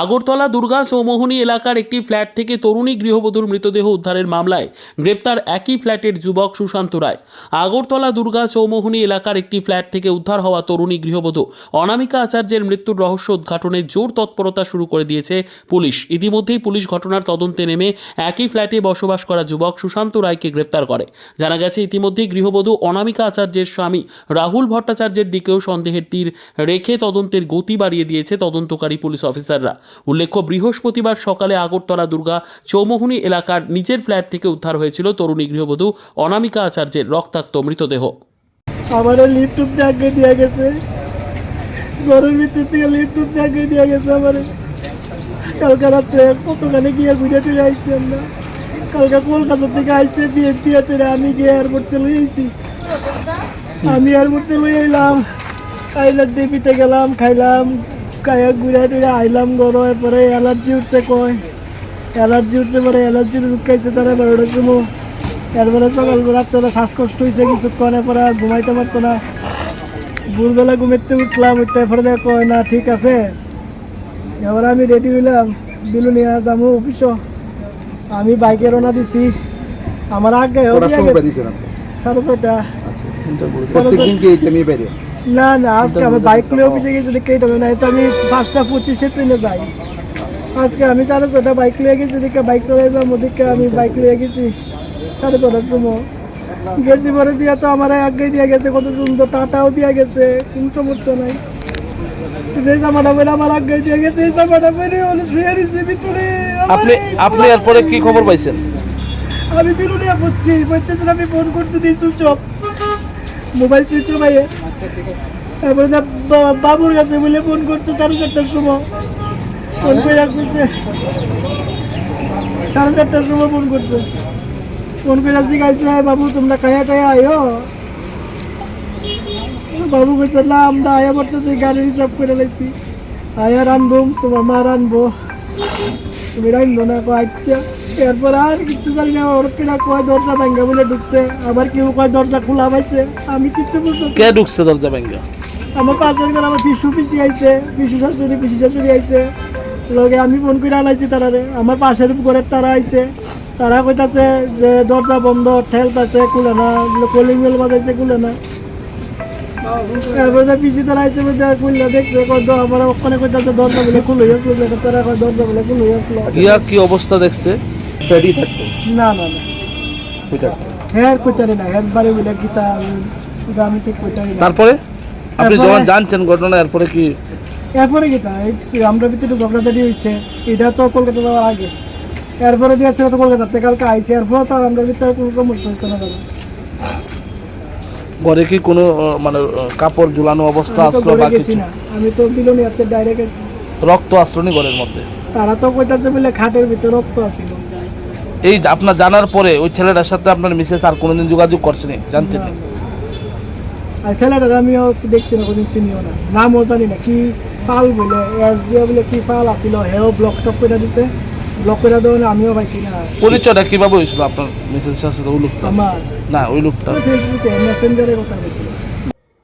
আগরতলা, দুর্গা, চৌমোহনী এলাকার একটি ফ্ল্যাট থেকে তরুণী গৃহবধূর মৃতদেহ উদ্ধারের মামলায় গ্রেপ্তার একই ফ্ল্যাটের যুবক সুশান্ত রায়। আগরতলা, দুর্গা, চৌমোহনী এলাকার একটি ফ্ল্যাট থেকে উদ্ধার হওয়া তরুণী গৃহবধূ অনামিকা আচার্যের মৃত্যুর রহস্য উদ্ঘাটনে জোর তৎপরতা শুরু করে দিয়েছে পুলিশ। ইতিমধ্যেই পুলিশ ঘটনার তদন্তে নেমে একই ফ্ল্যাটে বসবাস করা যুবক সুশান্ত রায়কে গ্রেপ্তার করে। জানা গেছে, ইতিমধ্যেই গৃহবধূ অনামিকা আচার্যের স্বামী রাহুল ভট্টাচার্যের দিকেও সন্দেহের তীর রেখে তদন্তের গতি বাড়িয়ে দিয়েছে তদন্তকারী পুলিশ অফিসাররা। উল্লেখ্য, বৃহস্পতিবার সকালে আগরতলা দুর্গা চৌমোহনী এলাকার নিচের ফ্ল্যাট থেকে উদ্ধার হয়েছিল তরুণী গৃহবধূ অনামিকা আচার্যের রক্তাক্ত মৃতদেহ। আমার লিফট আগে দিয়ে গেছে। ঘরের ভিতর থেকে লিফট আগে দিয়ে গেছে আমার কালকে রাত্রে কতখানে গিয়ে ঘুরে টুরে আইসি আমরা। কালকে কলকাতা থেকে আইসে বিএমপি আছে আমি গিয়ে এয়ারপোর্টে লই আইছি। আমি এয়ারপোর্টে লই আইলাম আইলার দেবিতে গেলাম, খাইলাম। খাইয়া ঘুরে টুরে আইলাম ঘর এরপরে অ্যালার্জি উঠছে কয়। অ্যালার্জি উঠছে পরে অ্যালার্জি খাইছে তারা বারোটার সময় এরপরে শ্বাসকষ্ট হয়েছে কিছুক্ষণ পরে আর ঘুমাইতে পারছ না। ভোরবেলা ঘুমাইতে উঠলাম উঠতে পরে দেখো কয় না ঠিক আছে। এবার আমি রেডি হইলাম। বিলুনিয়া যাব অফিসও আমি বাইকে রওনা দিছি। আমার আগে সাড়ে ছটা না না আজকে আমি বাইক নিয়ে অফিসে গেছি দেখে এটা না তো আমি পাঁচটা পঁচিশে ট্রেনে যাই। আজকে আমি সাড়ে ছটা বাইক নিয়ে গেছি দেখে বাইক চালাই যাব ওদিকে আমি বাইক নিয়ে গেছি সাড়ে ছটার সময়। গেছি পরে দিয়া তো আমার আগে দিয়ে গেছে কত সুন্দর টাটাও দিয়ে গেছে কোনো সমস্যা নাই। যে জামাটা পরে আমার আগে দিয়ে গেছে এই জামাটা পরে হলে শুয়ে দিছে ভিতরে। আপনি আপনি এরপরে কি খবর পাইছেন? আমি বিরুলিয়া পড়ছি পড়তেছেন আমি ফোন করছি দিই সুইচ অফ মোবাইল সুইচ আইয়ে তারপরে বাবুর কাছে বলে ফোন করছে, সাড়ে চারটার সময়। ফোন করে রাখছে সাড়ে চারটার সময় ফোন করছে। ফোন করে জিজ্ঞাসা "হ্যাঁ বাবু, তোমরা কায়া টায়া আয়ো বাবু বলছে, না, আমরা আয়া পড়তেছি, গাড়ি রিজার্ভ করে লাগছি আয়া রানবো, তোমার মা রানবো। রাখল না কয় আচ্ছা এরপর আর কিছু জানি না ওর কিনা কয় দরজা ভাঙ্গা বলে ঢুকছে আবার কেউ কয় দরজা খোলা পাইছে আমি কিছু বুঝতে কে ঢুকছে দরজা ভেঙ্গে আমার পাঁচজন করে আমার পিসু পিসি আইছে পিসু শাশুড়ি পিসি শাশুড়ি আইছে লগে আমি ফোন করে আনাইছি তারারে আমার পাশের ঘরের তারা আইছে তারা কইতাছে যে দরজা বন্ধ ঠেলতাছে খুলে না কলিং বেল বাজাইছে খুলে না এরপরে পিসি তারা আইছে বলতে খুললে দেখছে কয় দ- আমার ওখানে কইতাছে দরজা বলে খুলে আসলো তারা কয় দরজা বলে খুলে আসলো দিয়া কি অবস্থা দেখছে? থাকতো। না না না। কই থাকতো। হ্যাঁ কইতারি না। হ্যাঁ বাড়ি বলে গীতা আমি- ঠিক কইতারি না। তারপরে? আপনি যখন জানছেন ঘটনা এরপরে কি? এরপরে গীতা এই আমরা ভিতরে ঝগড়াঝাটি হয়েছে এটা তো কলকাতা যাওয়ার আগে। এরপরে দিয়েছে তো কলকাতাতে কালকে আইসে এরপরে তো আমরা ভিতরে কোনো সমস্যা হচ্ছে না দাদা ঘরে কি কোনো মানে কাপড় ঝুলানো অবস্থা আসলো বা কিছু? আমি তো বিলনিয়াতে ডাইরেক্ট গেছি। রক্ত আসলো নি ঘরের মধ্যে? তারা তো কইতাছে বলে খাটের ভিতরে রক্ত আছিল। এই আপনার জানার পরে ওই ছেলেটার সাথে আপনার মিসেস আর কোনোদিন যোগাযোগ করছেন জানতেন না? আর ছেলেটা আমিও দেখছি না কোনদিন চিনিও না। নামও জানি না। কি পাল বলে এস দিয়ে বলে কি পাল আছিল হেও ব্লক টক করে দিছে। ব্লক করে দেওয়া আমিও পাইছি না। পরিচয়টা কীভাবে হয়েছিল আপনার মিসেস সাথে আমার না ওই লোকটা ফেসবুকে মেসেঞ্জারে কথা বলছিল।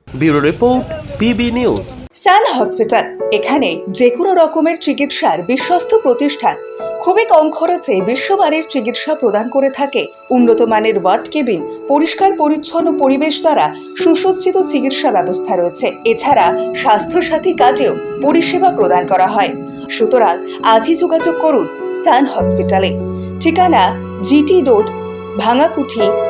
Bureau report PB news. Sun Hospital এখানে যে কোনো রকমের চিকিৎসার বিশ্বস্ত প্রতিষ্ঠান। খুবই কম খরচে বিশ্বমানের চিকিৎসা প্রদান করে থাকে। উন্নত মানের ওয়ার্ড কেবিন পরিষ্কার পরিচ্ছন্ন পরিবেশ দ্বারা সুসজ্জিত চিকিৎসা ব্যবস্থা রয়েছে। এছাড়া স্বাস্থ্যসাথী কাজেও পরিষেবা প্রদান করা হয়। সুতরাং আজই যোগাযোগ করুন সান হসপিটালে। ঠিকানা GT road Bhangakuthi